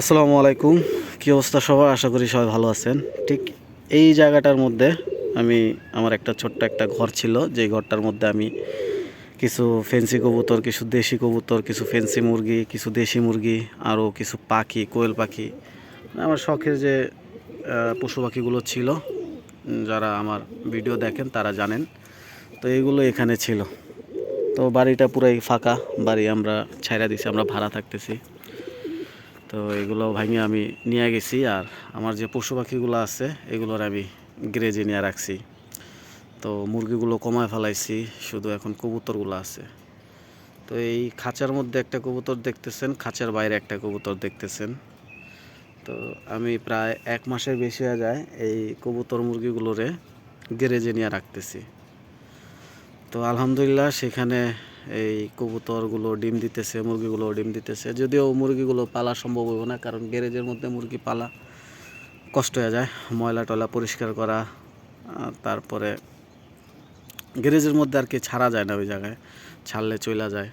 আসসালামু আলাইকুম। কী অবস্থা সবাই আশা করি সবাই ভালো আছেন। ঠিক এই জায়গাটার মধ্যে আমি, আমার একটা ছোট্ট একটা ঘর ছিল। যে ঘরটার মধ্যে আমি কিছু ফেন্সি কবুতর, কিছু দেশি কবুতর, কিছু ফেন্সি মুরগি, কিছু দেশি মুরগি, আরও কিছু পাখি, কোয়েল পাখি। মানে আমার শখের যে পশু পাখিগুলো ছিল যারা আমার ভিডিও দেখেন তারা জানেন। তো এইগুলো এখানে ছিল। তো বাড়িটা পুরাই ফাঁকা। বাড়ি আমরা ছাইরা দিছি, আমরা ভাড়া থাকতেছি। তো এগুলো ভাঙে আমি নিয়ে গেছি আর আমার যে পশু পাখিগুলো আছে, এগুলোর আমি গ্রেজে নিয়ে রাখছি। তো মুরগিগুলো কমায় ফেলাইছি, শুধু এখন কবুতরগুলো আছে। তো এই খাঁচার মধ্যে একটা কবুতর দেখতেছেন, খাঁচার বাইরে একটা কবুতর দেখতেছেন। তো আমি প্রায় এক মাসের বেশি হয়ে যায় এই কবুতর মুরগিগুলোরে গ্যারেজে নিয়ে রাখতেছি। তো আলহামদুলিল্লাহ সেখানে এই কবুতরগুলো ডিম দিতেছে মুরগিগুলো ডিম দিতেছে। যদিও মুরগিগুলো পালা সম্ভব হবে না, কারণ গ্যারেজের মধ্যে মুরগি পালা কষ্ট হয়ে যায়। ময়লা টয়লা পরিষ্কার করা তারপরে গ্যারেজের মধ্যে আর কি ছাড়া যায় না ওই জায়গায়, ছাড়লে চলে যায়।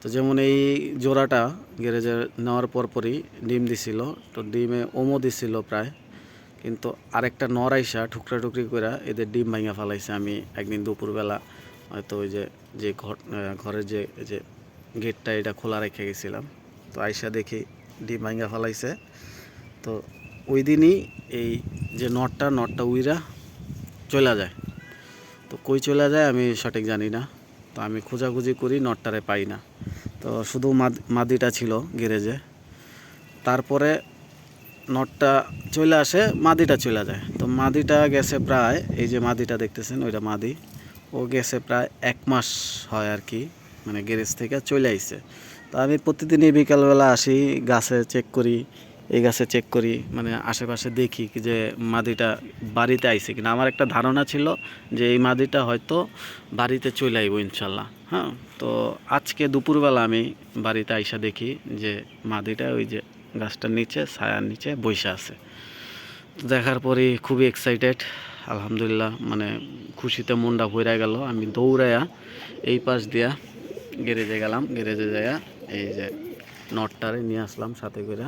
তো যেমন এই জোড়াটা গ্যারেজে নেওয়ার পরপরই ডিম দিছিল, তো ডিমে ওমো দিছিল প্রায়। কিন্তু আরেকটা নরাইসা ঠুকরা টুকরি করে এদের ডিম ভাঙা ফেলাইছে। আমি একদিন দুপুরবেলা হয়তো ওই যে যে ঘর ঘরের যে যে গেটটা এটা খোলা রেখে গেছিলাম। তো আইসা দেখি ডিম ভাঙা ফেলাইছে। তো ওই দিনই এই যে নটটা নটটা উইরা চলে যায়। তো কই চলে যায় আমি সঠিক জানি না। তো আমি খোঁজাখুঁজি করি, নটটারে পাই না। তো শুধু মাদ- মাদিটা ছিল গ্যারেজে। তারপরে নটটা চলে আসে, মাদিটা চলে যায়। তো মাদিটা গেছে প্রায়, এই যে মাদিটা দেখতেছেন, ওইটা মাদি। ও গেছে প্রায় এক মাস হয় আর কি মানে গ্যারেজ থেকে চলে আইছে। তো আমি প্রতিদিনই বিকালবেলা আসি, গাছে চেক করি, এই গাছে চেক করি মানে আশেপাশে দেখি যে মাদিটা বাড়িতে আইছে কিনা। আমার একটা ধারণা ছিল যে এই মাদিটা হয়তো বাড়িতে চলে আইব ইনশাল্লাহ হ্যাঁ? তো আজকে দুপুরবেলা আমি বাড়িতে আইসা দেখি যে মাদিটা ওই যে গাছটার নিচে, ছায়ার নিচে বসে আছে। দেখার পরই খুবই এক্সাইটেড আলহামদুলিল্লাহ মানে খুশিতে মনটা ভরে গেল। আমি দৌড়াইয়া এই পাশ দিয়া গ্যারেজে গেলাম। গ্যারেজে যাইয়া এই যে নটটারে নিয়ে আসলাম সাথে করে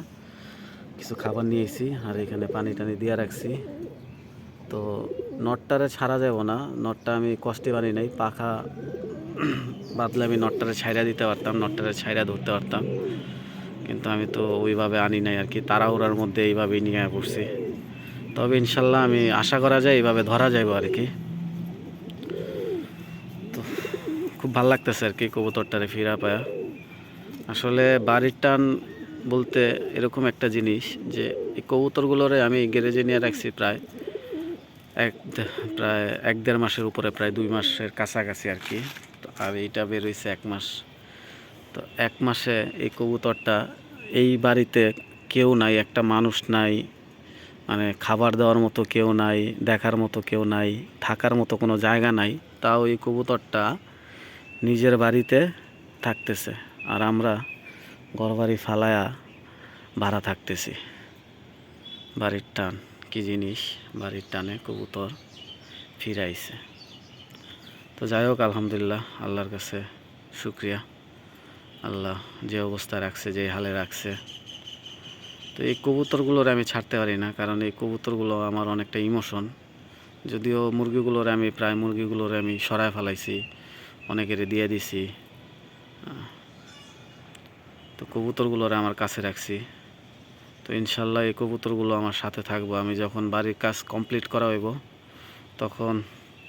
কিছু খাবার নিয়ে এসেছি আর এখানে পানি টানি দিয়ে রাখছি। তো নটটারে ছাড়া যাব না। নটটা আমি কষ্টে বানি নাই। পাখা বাদলে আমি নটটারে ছাইরা দিতে পারতাম, নটটারে ছাইরা ধরতে পারতাম। কিন্তু আমি তো ওইভাবে আনি নাই আর কি। তাড়াহুড়ার মধ্যে এইভাবেই নিয়ে পড়ছি। তবে ইনশাল্লাহ আমি আশা করা যায় এইভাবে ধরা যাইব আর কি। তো খুব ভালো লাগতেছে আর কি কবুতরটারে ফিরা পায়া। আসলে বাড়ির টান বলতে এরকম একটা জিনিস যে, এই কবুতরগুলোরে আমি গ্যারেজে নিয়ে রাখছি প্রায় এক প্রায় এক দেড় মাসের উপরে, প্রায় দুই মাসের কাছাকাছি আর কি। তো আর এইটা বের হয়েছে এক মাস। তো এক মাসে এই কবুতরটা এই বাড়িতে কেউ নাই, একটা মানুষ নাই মানে খাবার দেওয়ার মতো কেউ নাই, দেখার মতো কেউ নাই, থাকার মতো কোনো জায়গা নাই, তাও এই কবুতরটা নিজের বাড়িতে থাকতেছে আর আমরা ঘরবাড়ি ফালায়া ভাড়া থাকতেছি। বাড়ির টান, কী জিনিস? বাড়ির টানে কবুতর ফিরাইছে। তো যাই হোক, আলহামদুলিল্লাহ, আল্লাহর কাছে শুক্রিয়া। আল্লাহ যে অবস্থায় রাখছে, যে হালে রাখছে তো এই কবুতরগুলোর আমি ছাড়তে পারি না, কারণ এই কবুতরগুলো আমার অনেকটা ইমোশন। যদিও মুরগিগুলোর আমি প্রায় মুরগিগুলোর আমি সরায় ফেলাইছি, অনেকের দিয়ে দিছি। তো কবুতরগুলোর আমার কাছে রাখছি। তো ইনশাল্লাহ এই কবুতরগুলো আমার সাথে থাকব। আমি যখন বাড়ির কাজ কমপ্লিট করা হইব, তখন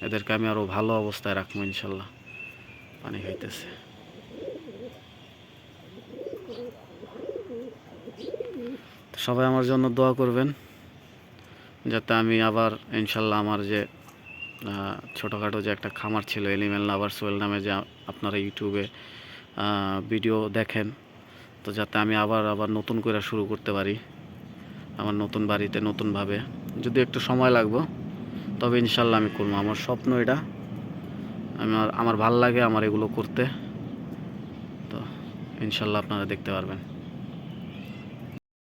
এদেরকে আমি আরও ভালো অবস্থায় রাখব ইনশাল্লাহ। পানি খাইতেছে। তো সবাই আমার জন্য দোয়া করবেন, যাতে আমি আবার ইনশাল্লাহ আমার যে ছোটোখাটো যে একটা খামার ছিল এলিমেল লাভার সোয়েল নামে যে আপনারা ইউটিউবে ভিডিও দেখেন, তো যাতে আমি আবার আবার নতুন করে শুরু করতে পারি, আমার নতুন বাড়িতে নতুনভাবে। যদি একটু সময় লাগবো, তবে ইনশাল্লাহ আমি করব। আমার স্বপ্ন এটা আমার আমার ভালো লাগে আমার এগুলো করতে, তো ইনশাল্লাহ আপনারা দেখতে পারবেন।